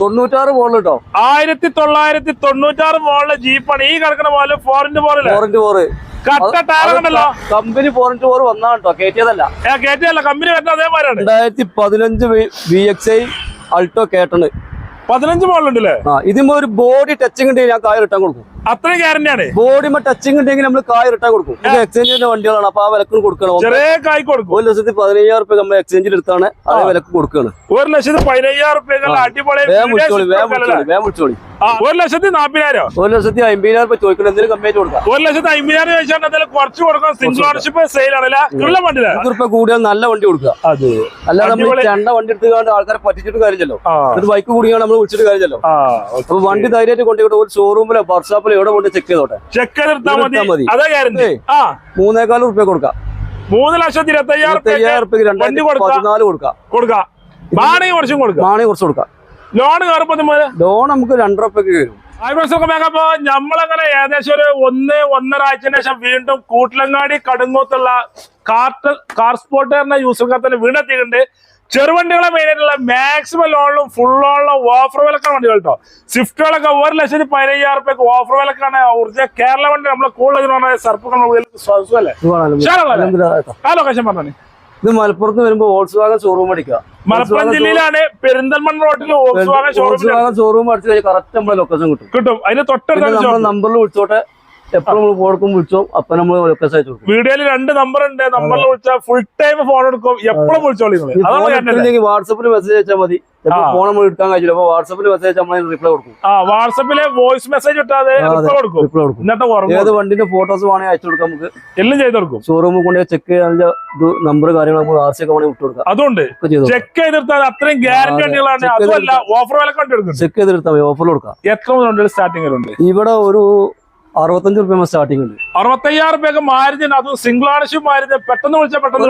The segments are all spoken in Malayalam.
തൊണ്ണൂറ്റാറ് മോഡൽ കേട്ടോ ആയിരത്തി തൊള്ളായിരത്തി തൊണ്ണൂറ്റാറ് മോളിലെ ജീപ്പാണ് ഈ കിടക്കുന്ന പോലെ ഫോറിന്റെ മോളിൽ ഫോറിന്റ് ഫോറ് കമ്പനി ഫോറിന്റ് ഫോർ വന്നാ കേട്ടോ കയറ്റിയതല്ല കമ്പനി അതേമാതിരിയാണ് രണ്ടായിരത്തി പതിനഞ്ച് ബി എക്സ് ഐ അൾട്ടോ കേട്ടണ് പതിനഞ്ച് മോളിലുണ്ടല്ലേ ആ ഇതിമ്പോ ഒരു ബോഡി ടച്ചിങ് ഞാൻ കായലിട്ടാൻ കൊടുക്കും. അത്രയും ഗ്യാരണ്ടിയാണ് ബോഡി ടച്ചിങ് ഉണ്ടെങ്കിൽ നമ്മൾ കായ് റിട്ടേൺ കൊടുക്കും. എക്സ്ചേഞ്ചിന്റെ വണ്ടികളാണ്. അപ്പൊ ആ വിലക്ക് കൊടുക്കണം. ചെറിയ കായ് കൊടുക്കും. ഒരു ലക്ഷത്തി പതിനയ്യായിരം റുപ്യ നമ്മൾ എക്സ്ചേഞ്ചിൽ എടുത്താണ്. അതേ വിലക്ക് കൊടുക്കുകയാണ് ഒരു ലക്ഷത്തി പതിനയ്യായിരം റുപ്യ അടിപൊളി ഒരു ലക്ഷത്തി നാപ്പതിനായിരം ഒരു ലക്ഷത്തി അമ്പതിനായിരം റുപ്യ ചോദിക്കണം. എന്തെങ്കിലും കമ്മിയായിട്ട് കൊടുക്കാം. ഒരു ലക്ഷത്തി അമ്പതിനായിരം ചോദിച്ചാൽ കുറച്ച് കൊടുക്കാം. സിംഗിൾ ഓണർഷിപ്പ് സെയിൽ ആണല്ലേ? ഉള്ള പത്ത് റുപ്യ കൂടിയാൽ നല്ല വണ്ടി കൊടുക്കുക. അതെ. അല്ലാതെ നമ്മൾ രണ്ട ചെണ്ട വണ്ടി എടുത്തുകൊണ്ട് ആൾക്കാരെ പറ്റിച്ചിട്ട് കാര്യമല്ലോ ആ. ബൈക്ക് കൂടിയാണ് നമ്മൾ വിളിച്ചിട്ട് കാര്യമല്ലോ ആ അപ്പൊ വണ്ടി ധൈര്യമായിട്ട് കൊണ്ടുപോയിട്ട് ഒരു ഷോറൂമിലോ വർക്ക്ഷോപ്പിലോ എവിടെ കൊണ്ട് ചെക്ക് ചെയ്തോട്ടെ? ചെക്ക് ചെയ്തെടുത്താൽ മതി. മൂന്നേക്കാൾ മതി. ഗ്യാരണ്ടി ആ. റുപ്യ കൊടുക്കാം. മൂന്ന് ലക്ഷത്തി ഇരുപത്തി അയ്യായിരം വണ്ടി കൊടുക്കാം. പതിനാല് കൊടുക്കാം. കൊടുക്കാം. ബാണെങ്കിൽ കുറച്ചും കൊടുക്കാം. നാണി കുറച്ച് കൊടുക്കാം. ലോൺ കയറുമ്പോ ലോൺ നമുക്ക് രണ്ടര റുപ്യക്ക് വരും. ആയിരത്തി മേക്കപ്പോ നമ്മളങ്ങനെ ഏകദേശം ഒരു ഒന്ന് ഒന്നര ആഴ്ചന് ശേഷം വീണ്ടും കൂട്ടിലങ്ങാടി കടുങ്ങൂത്തുള്ള കാർട്ട് കാർ സ്പോർട്ടുകാരന്റെ യൂസ് വീണ്ടും എത്തിയിട്ടുണ്ട് ചെറുവണ്ടികളെ മെയിൻ ആയിട്ടുള്ള മാക്സിമം ലോണിലും ഫുൾ ലോണിലും ഓഫർ വിലക്കാണ് വണ്ടികൾ കേട്ടോ സ്വിഫ്റ്റുകളൊക്കെ ഒരു ലക്ഷത്തി പതിനയ്യായിരം റുപ്യക്ക് ഓഫർ വിലക്കാണ് ഊർജ കേരള വണ്ടി നമ്മളെ കൂടുതൽ സർപ്പ് പറഞ്ഞു ഇത് മലപ്പുറത്ത് വരുമ്പോ വോൾസ് വാഗൻ ഷോറൂം അടിക്കുക. മലപ്പുറം ജില്ലയിലാണ് പെരിന്തൽമണ്ണ റോഡിൽ ഓൾസ് വാഗൻ ഷോറൂം അടിച്ചു കഴിഞ്ഞാൽ കറക്റ്റ് നമ്മുടെ ലൊക്കേഷൻ കിട്ടും. കിട്ടും. അതിന് തൊട്ടടുത്ത നമ്പറിൽ വിളിച്ചോട്ടെ. എപ്പോഴും നമ്മൾ കൊടുക്കും വിളിച്ചോ. അപ്പൊ നമ്മൾ ലൊക്കേഷൻ അയച്ചു കൊടുക്കും. വീഡിയോയിൽ രണ്ട് നമ്പർ ഉണ്ട്. നമ്പറിൽ വിളിച്ചാൽ ഫുൾ ടൈം ഫോൺ എടുക്കും. എപ്പോഴും വിളിച്ചോളി വാട്സപ്പിൽ മെസ്സേജ് അയച്ചാൽ മതി. ഫോൺ നമ്മൾ എടുക്കാൻ കഴിയില്ല. അപ്പൊ വാട്സപ്പിൽ മെസ്സേജ് നമ്മൾ റിപ്ലൈ കൊടുക്കും. ആ വാട്സപ്പിൽ വോയിസ് മെസ്സേജ് ഇട്ടാതെ റിപ്ലൈ കൊടുക്കും. റിപ്ലൈ കൊടുക്കും. എന്നിട്ട് ഏത് വണ്ടിന്റെ ഫോട്ടോസ് വേണമെങ്കിൽ അയച്ചു കൊടുക്കാം നമുക്ക്. എല്ലാം ചെയ്ത് കൊടുക്കും. ഷോറൂമിൽ കൊണ്ട് ചെക്ക് ചെയ്യാനുള്ള ഇത് നമ്പർ കാര്യങ്ങൾ നമുക്ക് ആർ സി ഒക്കെ വേണമെങ്കിൽ കൊടുക്കാം. അതുകൊണ്ട് ചെക്ക് ചെയ്തെടുത്താൽ അത്രയും ഗ്യാരണ്ടി. വണ്ടികളാണ്. അതുമല്ല ഓഫർ വില കണ്ടെടുക്കും ചെക്ക് ചെയ്തെടുത്താൽ ഓഫർ കൊടുക്കാം. എത്ര സ്റ്റാർട്ടിംഗ് ഇവിടെ ഒരു അറുപത്തഞ്ച് റുപ്യ സ്റ്റാർട്ടിംഗ് ഉണ്ട്. അറുപത്തയ്യായിരം റുപ്യൊക്കെ മാരുതി അത് സിംഗിൾ ആണിഷും മാരുതി. പെട്ടെന്ന് വിളിച്ചാൽ പെട്ടെന്ന്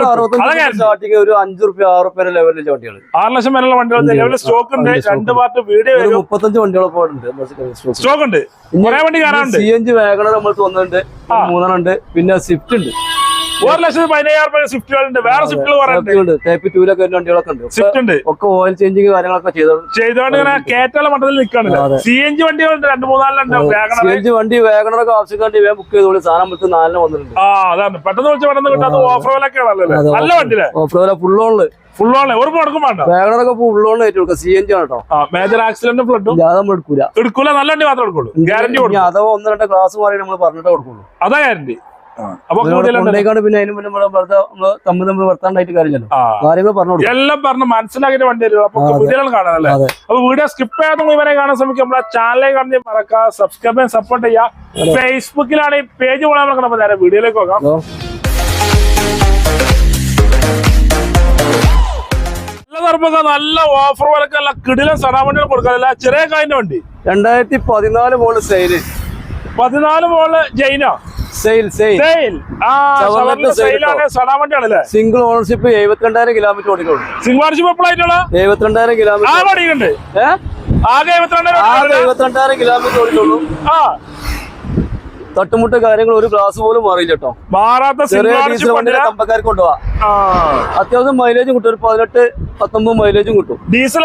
സ്റ്റാർട്ടിംഗ് ഒരു അഞ്ച് റുപ്യ ആറ് റുപ്യ ലെവലിലെ വണ്ടികൾ ആറ് ലക്ഷം വരെയുള്ള വണ്ടികൾ. നിലവിൽ സ്റ്റോക്ക് ഉണ്ട്. രണ്ട്. പാർട്ട് വീഡിയോ മുപ്പത്തഞ്ച് വണ്ടികളൊക്കെ ഉണ്ട്. സ്റ്റോക്ക് ഉണ്ട്. കുറെ വണ്ടി സി എൻ ജി വാഗണർ നമ്മൾ തോന്നുന്നുണ്ട്. മൂന്നെണ്ണം ഉണ്ട്. പിന്നെ സ്വിഫ്റ്റ് ഉണ്ട്. ഒരു ലക്ഷത്തി പതിനയ്യായിരം രൂപ സ്വിഫ്റ്റുകളുണ്ട്. വേറെ സ്വിഫ്റ്റുകൾ പറയുന്നുണ്ട് ഉണ്ട്. ടൈപ്പ് ടൂലൊക്കെ വണ്ടികളൊക്കെ ഉണ്ട്. സ്വിഫ്റ്റ് ഉണ്ട്. ഒക്കെ ഓയിൽ ചേഞ്ചിങ് കാര്യങ്ങളൊക്കെ ചെയ്തോണ്ട് ഇങ്ങനെ കേറ്റാല മട്ടത്തിൽ നിൽക്കാണില്ല അതെ. സി എൻ ജി വണ്ടികളുണ്ട്. രണ്ട് മൂന്നാലുണ്ട് സി എൻ ജി വണ്ടി വാഗണറൊക്കെ ആവശ്യക്കാണ്ടി വേഗം ബുക്ക് ചെയ്തോളൂ. സാധനം വിളിച്ച് നാലിന് വന്നിട്ടുണ്ട്. ആ അതാണ്. പെട്ടെന്ന് വിളിച്ച് പെട്ടെന്ന് കിട്ടാത്ത ഓഫർ വിലൊക്കെ ആണല്ലോ നല്ല വണ്ടിയില്ലേ? ഓഫർ വില ഫുൾ ഓണിൽ ഫുൾ ഓൺ ഒരു മുടക്കും വേണ്ട. വാഗണറൊക്കെ ഫുൾ ഓണിൽ ഏറ്റവും കൊടുക്കുക സി എൻ ജി ആണ് കേട്ടോ. ആ മേജർ ആക്സിഡന്റ് ഫ്ലഡും ഇല്ലാതെ നമ്മൾ എടുക്കൂല. എടുക്കൂല. നല്ല വണ്ടി മാത്രമേ എടുക്കുള്ളൂ. ഗ്യാരണ്ടി കൊടുക്കും. അഥവാ ഒന്ന് രണ്ട് ക്ലാസ് മാറി നമ്മൾ പറഞ്ഞിട്ടേ കൊടുക്കുള്ളൂ. അതാ ഗ്യാരണ്ടി അപ്പൊ ഇതിനോട് കൂടുതലുണ്ട് കൊണ്ടേക്കാണ്ട് പിന്നെ അതിന് മുന്നേ നമ്മൾ വെറുതെ നമ്മൾ തമ്മിൽ തമ്മിൽ വർത്താണ്ടായിട്ട് കാര്യമില്ലല്ലോ. കാര്യങ്ങൾ പറഞ്ഞു എല്ലാം പറഞ്ഞ് മനസ്സിലാക്കിയിട്ട് വണ്ടി അപ്പൊ കാണാനല്ലേ. അപ്പൊ വീഡിയോ സ്കിപ്പ് ചെയ്യാതെ ഇവരെ കാണാൻ ശ്രമിക്കും നമ്മളെ ചാനലിൽ കാണുന്ന മറക്കുക സബ്സ്ക്രൈബ് ചെയ്യാൻ സപ്പോർട്ട് ചെയ്യാം. ഫേസ്ബുക്കിലാണ് ഈ പേജ് നേരെ വീഡിയോയിലേക്ക് നോക്കാം? നല്ല ഓഫർ വിലക്കല്ല കിടിലൻ സടാവണ്ടികൾ കൊടുക്കാനല്ല? ചെറിയ കായിന്റെ വണ്ടി. രണ്ടായിരത്തി പതിനാല് മോൾ സെയിൽ പതിനാല് മോൾ ജൈന സെയിൽ സെയിൽ സെയിൽ ആ സെയിൽ സെയിലാണ് സടാവണ്ടിയാണല്ലേ സിംഗിൾ ഓണർഷിപ്പ് എഴുപത്തിരണ്ടായിരം കിലോമീറ്റർ ഓടിക്കുള്ളൂ ഓണർഷിപ്പ് എപ്പോഴായിട്ടുള്ള എഴുപത്തിരണ്ടായിരം കിലോമീറ്റർ ആകെ എഴുപത്തിരണ്ട് ആകെ എഴുപത്തിരണ്ടായിരം കിലോമീറ്റർ ഓടിക്കുള്ളൂ ആ. തട്ടുമുട്ട് കാര്യങ്ങൾ ഒരു ഗ്ലാസ് പോലും മാറിയില്ല കേട്ടോ ഡീസൽ വണ്ടിയുടെ കമ്പക്കാർക്ക് കൊണ്ടുപോവാ. അത്യാവശ്യം മൈലേജും കിട്ടും ഒരു പതിനെട്ട് പത്തൊമ്പത് മൈലേജും കിട്ടും. ഡീസൽ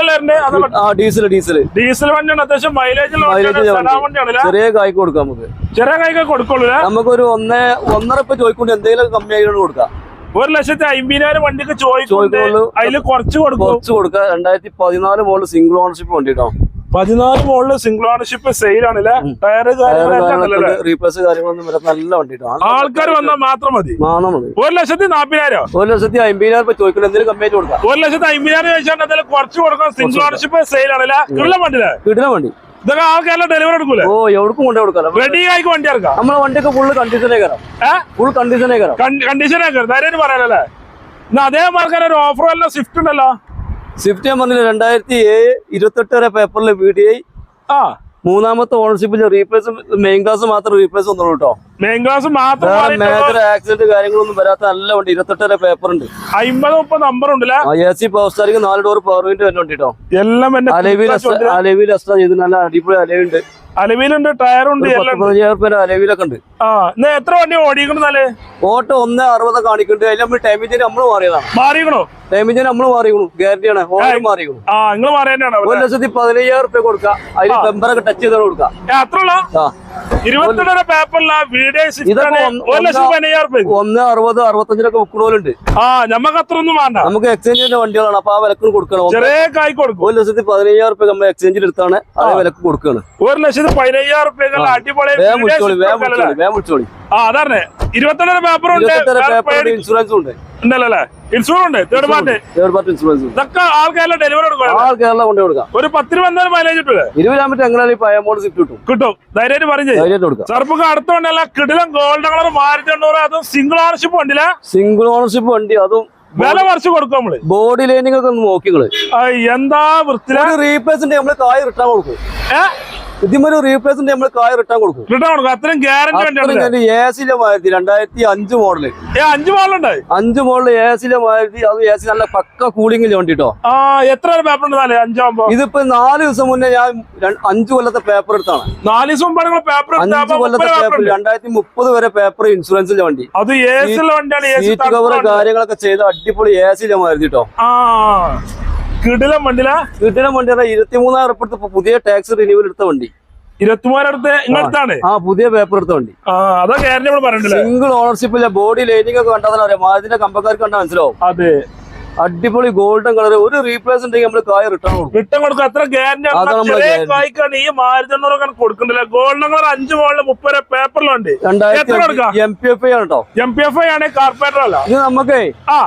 ആ ഡീസൽ ഡീസൽ ഡീസൽ വണ്ടിയാണ് അത്യാവശ്യം മൈലേജ് ചെറിയ കായ്ക്ക് കൊടുക്കാം നമുക്ക്. ചെറിയ കായ്ക്ക് കൊടുക്കുള്ളൂ? നമുക്കൊരു ഒന്നേ ഒന്നര ഇപ്പൊ ചോദിക്കൊണ്ട് എന്തെങ്കിലും കമ്മി ആയിട്ട് കൊടുക്കാം. ഒരു ലക്ഷത്തി അമ്പതിനായിരം വണ്ടിക്ക് ചോദിച്ചു ചോദിക്കുള്ളൂ. അതിൽ കുറച്ച് കൊടുക്കും. കുറച്ച് കൊടുക്കാം. രണ്ടായിരത്തി പതിനാല് മോഡൽ സിംഗിൾ ഓണർഷിപ്പ് വണ്ടി കേട്ടോ പതിനാല് മോളിൽ സിംഗിൾ ഓണർഷിപ്പ് സെയിൽ ആണല്ലേ? ടയർ? റീപ്ലേസ് കാര്യങ്ങളൊന്നും നല്ല വണ്ടി ആൾക്കാർ വന്നാൽ മാത്രം മതി. ഒരു ലക്ഷത്തി നാപ്പതിനായിരം ഒരു ലക്ഷത്തി അമ്പതിനായിരം ചോദിക്കണം എന്തെങ്കിലും കമ്പനി കൊടുക്കാം. ഒരു ലക്ഷത്തി അമ്പതിനായിരം ചോദിച്ചാൽ കുറച്ച് കൊടുക്കാം. സിംഗിൾ ഓണർഷിപ്പ് സെയിൽ ആണല്ലേ ഉള്ള വണ്ടിയില്ലേ? കിടില വണ്ടി. ഇതൊക്കെ ആൾക്കാരെല്ലാം ഡെലിവറി എടുക്കൂലേ? ഓ എവിടേക്കും കൊണ്ടേ കൊടുക്കാം. റെഡി ആയിക്ക് വണ്ടി ഇറക്കാം നമ്മളെ വണ്ടിയൊക്കെ ഫുള്ള് കണ്ടീഷനേ കയറാം ഫുൾ കണ്ടീഷനേ കയറാം കണ്ടീഷൻ ആക്കാം ധൈര്യം പറയാനല്ലേ? എന്നാ അതേ മാർക്കാർ ഒരു ഓഫർ വല്ല സ്വിഫ്റ്റ് ഉണ്ടല്ലോ? സ്വിഫ്റ്റ് ഞാൻ പറഞ്ഞില്ല രണ്ടായിരത്തി ഏഴ് ഇരുപത്തെട്ട് വരെ പേപ്പറിൽ വി ഡി ഐ ആ. മൂന്നാമത്തെ ഓണർഷിപ്പിൽ റീപ്ലേസ് മെയിൻ ക്ലാസ് മാത്രം റീപ്ലേസ് വന്നുള്ളൂ കേട്ടോ മെയിൻ ക്ലാസ് മാത്രം മേജർ ആക്സിഡന്റ് കാര്യങ്ങളൊന്നും വരാത്ത നല്ല വണ്ടി ഇരുപത്തെട്ടര പേപ്പർ ഉണ്ട്. അമ്പത് മുപ്പത് നമ്പർ ഉണ്ടല്ലേ? എ സി പവർ സ്റ്റാറിംഗ് നാല് ഡോർ പവർ വിൻഡ് വരുന്നുണ്ട് കേട്ടോ എല്ലാം അലവിൽ അലവിൽ എക്സ്ട്രാ ചെയ്ത് നല്ല അടിപൊളി അലവുണ്ട്. അലവിലുണ്ട് ടയറുണ്ട് അലവിലൊക്കെ ഉണ്ട്. ആ എത്ര വണ്ടി ഓടിക്കണെന്നാൽ ഓട്ടോ ഒന്ന് അറുപത് കാണിക്കുന്നുണ്ട്. അതിൽ നമ്മൾ ടൈമിഞ്ചിന് നമ്മൾ മാറിയതാണ്. മാറിയണോ ടൈമിഞ്ചിന് നമ്മൾ മാറിയണു ഗ്യാരണ്ടിയാണ് ഓയിൽ മാറിക്കണു ആ നിങ്ങൾ മാറിയാണ് ഒരു ലക്ഷത്തി പതിനയ്യായിരം റുപ്യ കൊടുക്കാം. അതിൽ ബെമ്പറൊക്കെ ടച്ച് ചെയ്ത് കൊടുക്കാം. അത്ര ഇരുപത്തിരണ്ടര പേപ്പറില വീഡിയോ ഇതൊക്കെ ഒന്ന് അറുപത് അറുപത്തഞ്ചിനൊക്കെ വിൽക്കണോലുണ്ട് ആ നമുക്ക് അത്ര ഒന്നും വേണ്ട. നമുക്ക് എക്സ്ചേഞ്ചിന്റെ വണ്ടികളാണ്. അപ്പൊ ആ വിലക്ക് കൊടുക്കണം. ചെറിയ കായ് കൊടുക്കും. ഒരു ലക്ഷത്തി പതിനയ്യായിരം റുപ്യ നമ്മൾ എക്സ്ചേഞ്ചിൽ എടുത്താണ്. അതേ വിലക്ക് കൊടുക്കുകയാണ് ഒരു ലക്ഷത്തി പതിനയ്യായിരം റുപ്യ അടിപൊളി വേഗം വിളിച്ചോളി വേഗം വിളിച്ചോളി വേഗം വിളിച്ചോളി. ആ അതാണ് ഇരുപത്തിരണ്ടര ഇൻഷുറൻസും ഉണ്ട്. ഉണ്ടല്ലേ ഇൻഷൂർ ഉണ്ട് third party third party insurance ഉണ്ട് ഇതൊക്കെ ഡെലിവറി കൊണ്ടു കൊടുക്കാം. ഒരു പത്തിന് വന്നാലും മൈലേജ് ഇരുപതാമത്തെ കിട്ടും. കിട്ടും. ധൈര്യമായിട്ട് ധൈര്യമായിട്ട് കൊടുക്കാം. ചെറുപ്പൊക്കെ കിടിലം ഗോൾഡൻ കളർ അതും സിംഗിൾ ഓണർഷിപ്പ് ഉണ്ടല്ല സിംഗിൾ ഓണർഷിപ്പ് വണ്ടി അതും വില കുറച്ച് കൊടുക്കും നമ്മൾ. ബോഡി ലൈനിങ് ഒക്കെ ഒന്ന് നോക്കിങ്ങൾ എന്താ വൃത്തില റീപ്ലേസിന്റെ നമ്മൾ കായ് റിട്ടേൺ കൊടുക്കും. ഇതിമൊരു റീപ്ലേസ്മെന്റ് നമ്മൾ കായ റിട്ടേൺ കൊടുക്കും. റിട്ടേൺ കൊടുക്കും. അത്രയും ഗ്യാരണ്ടി സിയിലെ മാരുതി രണ്ടായിരത്തി അഞ്ച് മോഡൽ അഞ്ച് മോഡൽ ഉണ്ടായി? അഞ്ച് മോഡൽ എ സിയിലെ മാരുതി. അത് എ സി നല്ല പക്ക കൂളിംഗിൽ വേണ്ടിട്ടോ. എത്ര പേപ്പർ ഉണ്ട് അഞ്ചാകുമ്പോ ഇതിപ്പോ നാല് ദിവസം മുന്നേ ഞാൻ അഞ്ചു കൊല്ലത്തെ പേപ്പർ എടുത്താണ്. നാല് ദിവസം നിങ്ങൾ പേപ്പർ അഞ്ച് കൊല്ലത്തെ പേപ്പർ രണ്ടായിരത്തി മുപ്പത് വരെ പേപ്പർ ഇൻഷുറൻസിന്റെ വണ്ടി. അത് സീറ്റ് കവർ കാര്യങ്ങളൊക്കെ ചെയ്ത് അടിപൊളി എ സിയിലെ മാരുതി കേട്ടോ കിടിലം വണ്ടില? കിടിലം വണ്ടിയാണ് ഇരുപത്തിമൂന്നായിരം ഉറുപ്പിക പുതിയ ടാക്സ് റിന്യൂവൽ എടുത്ത വണ്ടി. ആ പുതിയ പേപ്പർ എടുത്ത വണ്ടി. ആ അതാ ഗ്യാരണ്ടി നമ്മൾ സിംഗിൾ ഓണർഷിപ്പില്ല ബോഡി ലൈനിങ് ഒക്കെ കണ്ടാൽ അറിയാം. മാരുതിന്റെ കമ്പക്കാർക്ക് കണ്ടാൽ മനസ്സിലാവും. അതെ. അടിപൊളി ഗോൾഡൻ കളർ ഒരു റീപ്ലേസ് ഉണ്ടെങ്കിൽ നമ്മൾ കായ് റിട്ടേൺ കൊടുക്കും. റിട്ടേൺ കൊടുക്കും. അത്ര ഗ്യാരണ്ടി ഈ മാരുതി ഗോൾഡൻ കളർ അഞ്ച് മോളിൽ മുപ്പത് പേപ്പറിലുണ്ട് രണ്ടായിരത്തി എത്ര കൊടുക്കാം? എം പി എഫ് ആണ് കേട്ടോ എം പി എഫ് ഐ ആണ് കാർപ്പറേറ്റർ അല്ല. ഇത് നമുക്ക് ആ.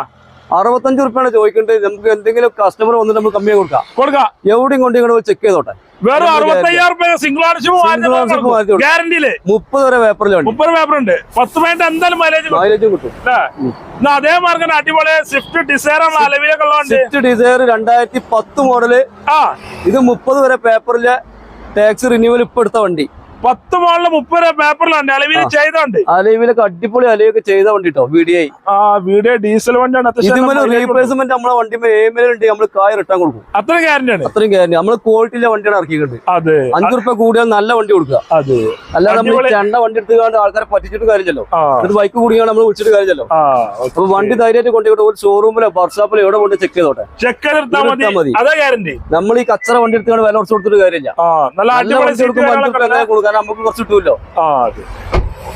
അറുപത്തഞ്ച് റുപ്യാണ് ചോദിക്കേണ്ടത് നമുക്ക് എന്തെങ്കിലും കസ്റ്റമർ വന്നിട്ട് നമ്മൾ കമ്മിയായി കൊടുക്കാം. കൊടുക്കാം. എവിടെയും കൊണ്ട് ഇങ്ങനെ ചെക്ക് ചെയ്തോട്ടെ. വെറും അറുപത്തയ്യായിരം റുപ്യ സിംഗിൾ കൊടുക്കും. ഗ്യാരണ്ടിയിൽ മുപ്പത് വരെ പേപ്പറിലുണ്ട് മുപ്പത് പേപ്പർ ഉണ്ട്. പത്ത് പോയിന്റ് എന്തായാലും മൈലേജ് മൈലേജ് കിട്ടും. അതേ മാർഗം അടിപൊളി. സ്വിഫ്റ്റ് ഡിസൈർ അലവിലൊക്കെ സ്വിഫ്റ്റ് ഡിസയർ രണ്ടായിരത്തി പത്ത് മോഡൽ ഇത് മുപ്പത് വരെ പേപ്പറിലെ ടാക്സ് റിന്യൂവൽ ഇപ്പൊ എടുത്ത വണ്ടി. പത്ത് മോളിൽ മുപ്പത് പേപ്പറിലുണ്ട്. അലവിൽ ചെയ്തോണ്ട്. അലവിലൊക്കെ അടിപൊളി അലവൊക്കെ ചെയ്ത വണ്ടി കേട്ടോ വീഡിയോ ആ വീഡിയോ ഡീസൽ വണ്ടിയാണ്. ഇതുപോലെ. റീപ്ലേസ്മെന്റ് നമ്മളെ വണ്ടി ഏമിലുണ്ട് നമ്മൾ കായ റിട്ടേൺ കൊടുക്കും. അത്രയും ഗ്യാരണ്ടി ആണ്. അത്രയും ഗ്യാരണ്ടി നമ്മൾ ക്വാളിറ്റിയിലെ വണ്ടിയാണ് ഇറക്കിയിട്ടുണ്ട് അതെ. അഞ്ചു റുപ്യ കൂടിയാൽ നല്ല വണ്ടി കൊടുക്കുക. അതെ. അല്ലാതെ നമ്മൾ രണ്ട വണ്ടി എടുത്തുകൊണ്ട് ആൾക്കാരെ പറ്റിച്ചിട്ട് കാര്യമല്ലോ എന്നിട്ട് ബൈക്ക് കൂടിയാണ് നമ്മൾ വിളിച്ചിട്ട് കാര്യമല്ലോ അപ്പൊ വണ്ടി ധൈര്യമായിട്ട് കൊണ്ടുപോയിട്ട് ഒരു ഷോറൂമിലോ വർക്ക്ഷോപ്പിലോ എവിടെ കൊണ്ട് ചെക്ക് ചെയ്തോട്ടെ? ചെക്ക് ഇവിടെ മതി. നമ്മൾ ഈ കച്ചറ വണ്ടി എടുത്തുകൊണ്ട് വില കുറച്ച് കൊടുത്തിട്ട് കാര്യമില്ല. നല്ല കൊടുക്കാൻ നമുക്ക് കുറച്ച് കിട്ടുമല്ലോ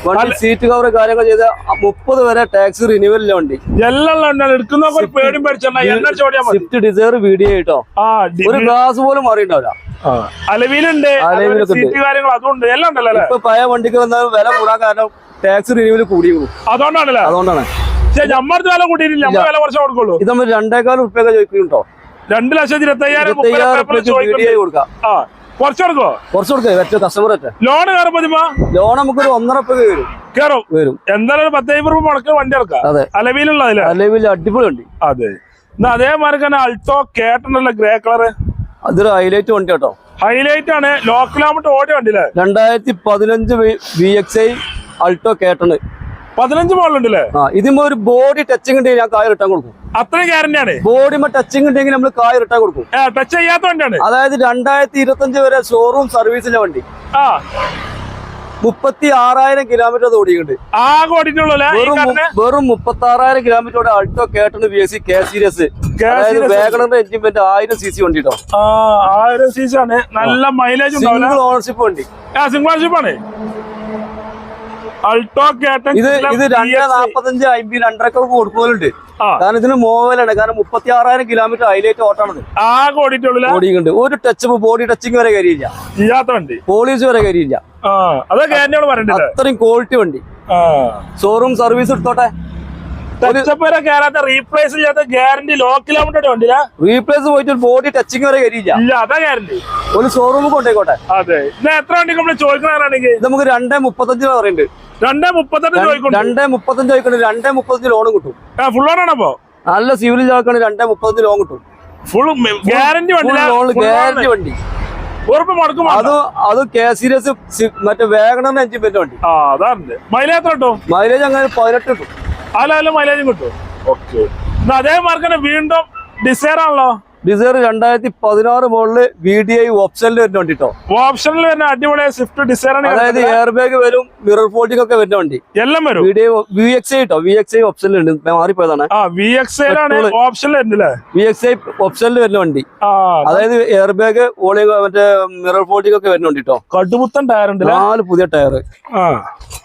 വണ്ടി സീറ്റ് കവർ കാര്യങ്ങൾ ചെയ്ത മുപ്പത് വരെ ടാക്സ് റിന്യൂവലിലെ വണ്ടി. സ്വിഫ്റ്റ് ഡിസയർ വീഡിയോ കേട്ടോ. ഒരു ഗ്ലാസ് പോലും മാറിയിട്ടുണ്ടാവില്ല. അലവിലുണ്ട് ഇപ്പൊ പഴയ വണ്ടിക്ക് വന്നാൽ വില കൂടാൻ കാരണം ടാക്സ് റിന്യൂവൽ കൂടി അതുകൊണ്ടാണല്ലേ? അതുകൊണ്ടാണ്. പക്ഷെ നമ്മൾക്ക് വില കൂട്ടിയിട്ടില്ല. നമ്മൾ വില കുറച്ച് കൊടുക്കുള്ളൂ. ഇത് നമ്മൾ രണ്ടേക്കാൾ ഉപ്പൊക്കെ ചോദിക്കുന്നുണ്ടോ? രണ്ട് ലക്ഷത്തി ഇരുപത്തി അയ്യായിരം കൊടുക്കാം. കുറച്ച് കൊടുക്കോ? കുറച്ച് കൊടുക്കുക കസ്റ്റമർ ലോൺ കയറുമ്പോ ലോൺ നമുക്കൊരു ഒന്നര വരും. കയറും. വരും. എന്തായാലും ഒരു രൂപ മുടക്ക് വണ്ടി ഇറക്കാം അതെ. അലവിലുള്ളതിൽ അല്ലെങ്കിൽ അടിപൊളി വണ്ടി. അതെ. എന്നാ അതേമാതിരി തന്നെ അൾട്ടോ കേട്ടണല്ലോ ഗ്രേ കളറ്? അതൊരു ഹൈലൈറ്റ് വണ്ടി കേട്ടോ. ഹൈലൈറ്റ് ആണ്. ലോ കിലോമീറ്റർ ഓടിയ വണ്ടിയില്ലേ? രണ്ടായിരത്തി പതിനഞ്ച് വി എക്സ് ഐ അൾട്ടോ കേട്ടണ്. പതിനഞ്ച് മോഡലുണ്ടല്ലേ? ആ ഇതിമ്പോ ഒരു ബോഡി ടച്ചിങ് ഉണ്ടെങ്കിൽ ഞാൻ കായ റിട്ടേൺ കൊടുക്കും. അത്രയും ഗ്യാരണ്ടിയാണ് ബോഡി ബോഡിമ ടച്ചിങ് ഉണ്ടെങ്കിൽ നമ്മൾ കായ റിട്ടേൺ കൊടുക്കും. ടച്ച് ചെയ്യാത്ത വണ്ടിയാണ്. അതായത് രണ്ടായിരത്തി ഇരുപത്തഞ്ച് വരെ ഷോറൂം സർവീസിന്റെ വണ്ടി. ആ. മുപ്പത്തി ആറായിരം കിലോമീറ്റർ ഓടിയിട്ടുണ്ട്. ആകെ ഓടിയിട്ടുള്ള വെറും മുപ്പത്തി ആറായിരം kilometre Alto കേട്ടണ് B S C K serious വേഗണറിന്റെ engine വെന്റ് ആയിരം സി സി വണ്ടി ആയിരം സി സി ആണ്. നല്ല മൈലേജ് സിംഗിൾ ഓണർഷിപ്പ് വണ്ടി. ആ സിംഗിൾ ആണ്. അൾട്ടോ കേട്ടൻ ഇത് ഇത് രണ്ട് നാപ്പത്തഞ്ച് അമ്പത് രണ്ടരക്കൊക്കെ കൊടുക്കുന്നുണ്ട്. കാരണം ഇതിന് മോവലാണ് കാരണം മുപ്പത്തി ആറായിരം കിലോമീറ്റർ ഹൈലൈറ്റ് ഓട്ടാണത് ആകെ ഓടിയിട്ടുള്ള ഒരു ടച്ച് ബോഡി ടച്ചിങ് വരെ വണ്ടി. പോളീസ് വരെ പറയണ്ടത്? അത്രയും ക്വാളിറ്റി വണ്ടി. ഷോറൂം സർവീസ് എടുത്തോട്ടെ? റീപ്ലേസ് ചെയ്യാത്ത ഗ്യാരണ്ടി ലോ കിലോമീറ്റർ വണ്ടിയില്ല റീപ്ലേസ് പോയിട്ട് ബോഡി ടച്ചിങ് വരെ ഇല്ല അതാ ഗ്യാരണ്ടി ഒരു ഷോറൂമിൽ കൊണ്ടേക്കോട്ടെ? അതെ. എത്ര വണ്ടി നമ്മൾ നമുക്ക് രണ്ടേ മുപ്പത്തഞ്ച് പറയുന്നുണ്ട്. രണ്ടേ മുപ്പത്തഞ്ച് രണ്ടേ മുപ്പത്തഞ്ച് ചോദിക്കണേ രണ്ടേ മുപ്പത്തഞ്ച് ലോൺ കിട്ടും. ഫുൾ ലോൺ ആണപ്പോ നല്ല സിവിലിൽ ചാക്കണേ രണ്ടേ മുപ്പത്തഞ്ച് ലോൺ കിട്ടും. ഫുൾ ഗ്യാരണ്ടി വണ്ടി. ഗ്യാരണ്ടി വണ്ടി. അത് അത് കെ സീരിയസ് മറ്റേ വേഗണറിന്റെ എഞ്ചിൻ വരുന്ന വണ്ടി. കിട്ടും? മൈലേജ് അങ്ങനെ പതിനെട്ട് കിട്ടും. അല്ല മൈലേജും കിട്ടും. ഓക്കെ അതേ മാർക്ക് തന്നെ വീണ്ടും ഡിസൈർ ആണല്ലോ? ഡിസൈർ രണ്ടായിരത്തി പതിനാറ് മോഡൽ വി ഡി ഐ ഓപ്ഷനിൽ വരുന്ന വണ്ടി കേട്ടോ ഓപ്ഷനിൽ വരുന്ന അടിപൊളി സ്വിഫ്റ്റ് ഡിസൈർ ആണ് അതായത്. എയർ ബാഗ് വരും മിറർ ഫോൾഡിംഗ് ഒക്കെ വരുന്ന വണ്ടി. എല്ലാം വരും. V D I V X I കേട്ടോ വി എക്സ് ഐ ഓപ്ഷനിൽ ഉണ്ട് മാറിപ്പോയതാണ്. ആ വി എക്സ് ആണ് Petrol. ഓപ്ഷനിൽ വരുന്നില്ലേ വി എക്സ് ഐ ഓപ്ഷനിൽ വരുന്ന വണ്ടി. ആ അതായത് എയർ ബാഗ് ഓളി മറ്റേ മിറർ ഫോൾഡിംഗ് ഒക്കെ വരുന്ന വണ്ടി കേട്ടോ കടുപുത്തൻ ടയർ ഉണ്ട് നാല് പുതിയ ടയർ ആ.